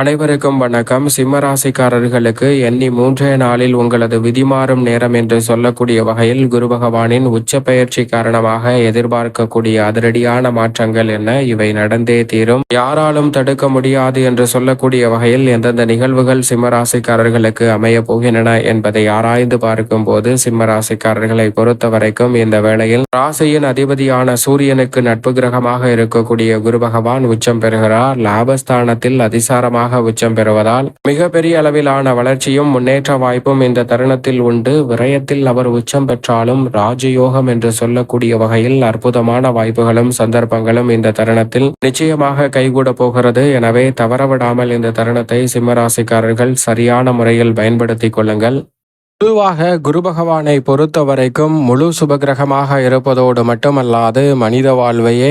அனைவருக்கும் வணக்கம். சிம்மராசிக்காரர்களுக்கு எண்ணி மூன்றே நாளில் உங்களது விதிமாறும் நேரம் என்று சொல்லக்கூடிய வகையில் குரு பகவானின் உச்ச பயிற்சி காரணமாக எதிர்பார்க்கக்கூடிய அதிரடியான மாற்றங்கள் என்ன? இவை நடந்தே தீரும். யாராலும் தடுக்க முடியாது என்று சொல்லக்கூடிய வகையில் எந்தெந்த நிகழ்வுகள் சிம்மராசிக்காரர்களுக்கு அமைய போகின்றன என்பதை ஆராய்ந்து பார்க்கும் போது சிம்மராசிக்காரர்களை பொறுத்த வரைக்கும் இந்த வேளையில் ராசியின் அதிபதியான சூரியனுக்கு நட்பு கிரகமாக இருக்கக்கூடிய குரு பகவான் உச்சம் பெறுகிறார். லாபஸ்தானத்தில் அதிசாரமாக உச்சம் பெறுவதால் மிகப்பெரிய அளவிலான வளர்ச்சியும் முன்னேற்ற வாய்ப்பும் இந்த தருணத்தில் உண்டு. விரயத்தில் அவர் உச்சம் பெற்றாலும் ராஜயோகம் என்று சொல்லக்கூடிய வகையில் அற்புதமான வாய்ப்புகளும் சந்தர்ப்பங்களும் இந்த தருணத்தில் நிச்சயமாக கைகூட போகிறது. எனவே தவறவிடாமல் இந்த தருணத்தை சிம்மராசிக்காரர்கள் சரியான முறையில் பயன்படுத்திக் கொள்ளுங்கள். பொதுவாக குரு பகவானை பொறுத்த வரைக்கும் முழு சுபகிரகமாக இருப்பதோடு மட்டுமல்லாது மனித வாழ்வையே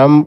нам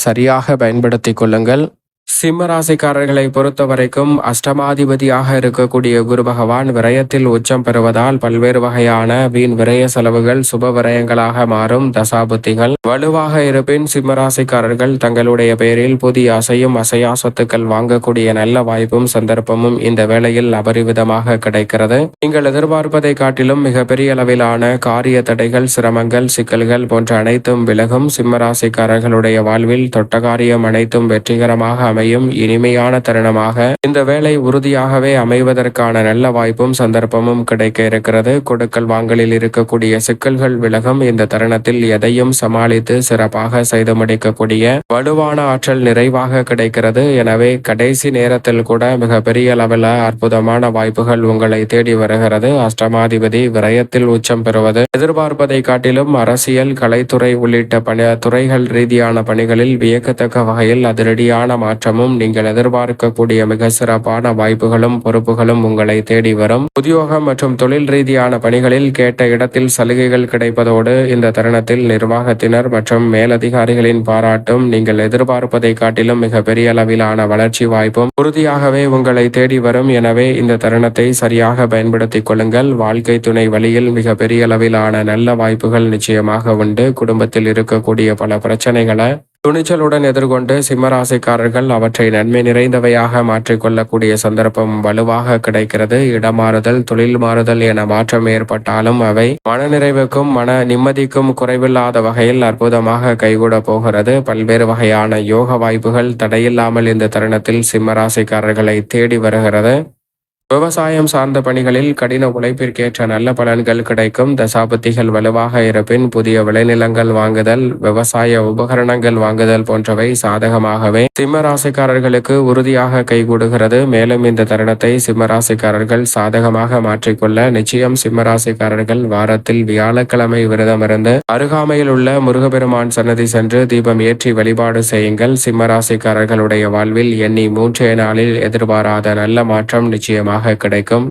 சரியாக பயன்படுத்திக் கொள்ளுங்கள். சிம்மராசிக்காரர்களை பொறுத்த வரைக்கும் அஷ்டமாதிபதியாக இருக்கக்கூடிய குரு பகவான் விரயத்தில் உச்சம் பெறுவதால் பல்வேறு வகையான வீண் விரய செலவுகள் சுப விரயங்களாக மாறும் தசாபுத்திகள். வலுவாக இருப்பின் சிம்மராசிக்காரர்கள் தங்களுடைய பெயரில் புதிய அசையும் அசையா சொத்துக்கள் வாங்கக்கூடிய நல்ல வாய்ப்பும் சந்தர்ப்பமும் இந்த வேளையில் அபரிவிதமாக கிடைக்கிறது. நீங்கள் எதிர்பார்ப்பதை காட்டிலும் மிகப்பெரிய அளவிலான காரிய தடைகள் சிரமங்கள் சிக்கல்கள் போன்ற அனைத்தும் விலகும். சிம்மராசிக்காரர்களுடைய வாழ்வில் தொட்டகாரியம் அனைத்தும் வெற்றிகரமாக அமை அமையும் இனிமையான தருணமாக இந்த வேலை உறுதியாகவே அமைவதற்கான நல்ல வாய்ப்பும் சந்தர்ப்பமும் கிடைக்க இருக்கிறது. கொடுக்கல் வாங்கலில் இருக்கக்கூடிய சிக்கல்கள் விலகும். இந்த தருணத்தில் எதையும் சமாளித்து சிறப்பாக செய்து முடிக்கக்கூடிய வலுவான ஆற்றல் நிறைவாக கிடைக்கிறது. எனவே கடைசி நேரத்தில் கூட மிக பெரிய அளவில் அற்புதமான வாய்ப்புகள் உங்களை தேடி வருகிறது. அஷ்டமாதிபதி விரயத்தில் உச்சம் பெறுவது. எதிர்பார்ப்பதை காட்டிலும் அரசியல் கலைத்துறை உள்ளிட்ட பணி துறைகள் ரீதியான பணிகளில் வியக்கத்தக்க வகையில் அதிரடியான மாற்றம் முன்னேற்றமும் நீங்கள் எதிர்பார்க்கக்கூடிய மிக சிறப்பான வாய்ப்புகளும் பொறுப்புகளும் உங்களை தேடி வரும். உத்தியோகம் மற்றும் தொழில் ரீதியான பணிகளில் கேட்ட இடத்தில் சலுகைகள் கிடைப்பதோடு இந்த தருணத்தில் நிர்வாகத்தினர் மற்றும் மேலதிகாரிகளின் பாராட்டும் நீங்கள் எதிர்பார்ப்பதை காட்டிலும் மிக பெரிய அளவிலான வளர்ச்சி வாய்ப்பும் உறுதியாகவே உங்களை தேடி வரும். எனவே இந்த தருணத்தை சரியாக பயன்படுத்திக் கொள்ளுங்கள். வாழ்க்கை துணை வழியில் மிக பெரிய அளவிலான நல்ல வாய்ப்புகள் நிச்சயமாக உண்டு. குடும்பத்தில் இருக்கக்கூடிய பல பிரச்சனைகளை துணிச்சலுடன் எதிர்கொண்டு சிம்மராசிக்காரர்கள் அவற்றை நன்மை நிறைந்தவையாக மாற்றிக்கொள்ளக்கூடிய சந்தர்ப்பம் வலுவாக கிடைக்கிறது. இடமாறுதல் தொழில் மாறுதல் என மாற்றம் ஏற்பட்டாலும் அவை மனநிறைவுக்கும் மன நிம்மதிக்கும் குறைவில்லாத வகையில் அற்புதமாக கைகூட போகிறது. பல்வேறு வகையான யோக வாய்ப்புகள் தடையில்லாமல் இந்த தருணத்தில் சிம்மராசிக்காரர்களை தேடி வருகிறது. விவசாயம் சார்ந்த பணிகளில் கடின உழைப்பிற்கேற்ற நல்ல பலன்கள் கிடைக்கும். தசாபத்திகள் வலுவாக இருப்பின் புதிய விளைநிலங்கள் வாங்குதல் விவசாய உபகரணங்கள் வாங்குதல் போன்றவை சாதகமாகவே சிம்மராசிக்காரர்களுக்கு உறுதியாக கைகூடுகிறது. மேலும் இந்த தருணத்தை சிம்மராசிக்காரர்கள் சாதகமாக மாற்றிக்கொள்ள நிச்சயம் சிம்மராசிக்காரர்கள் வாரத்தில் வியாழக்கிழமை விரதமிருந்து அருகாமையில் உள்ள முருகபெருமான் சன்னதி சென்று தீபம் ஏற்றி வழிபாடு செய்யுங்கள். சிம்மராசிக்காரர்களுடைய வாழ்வில் எண்ணி மூன்றே நாளில் எதிர்பாராத நல்ல மாற்றம் நிச்சயமாக கிடைக்கும்.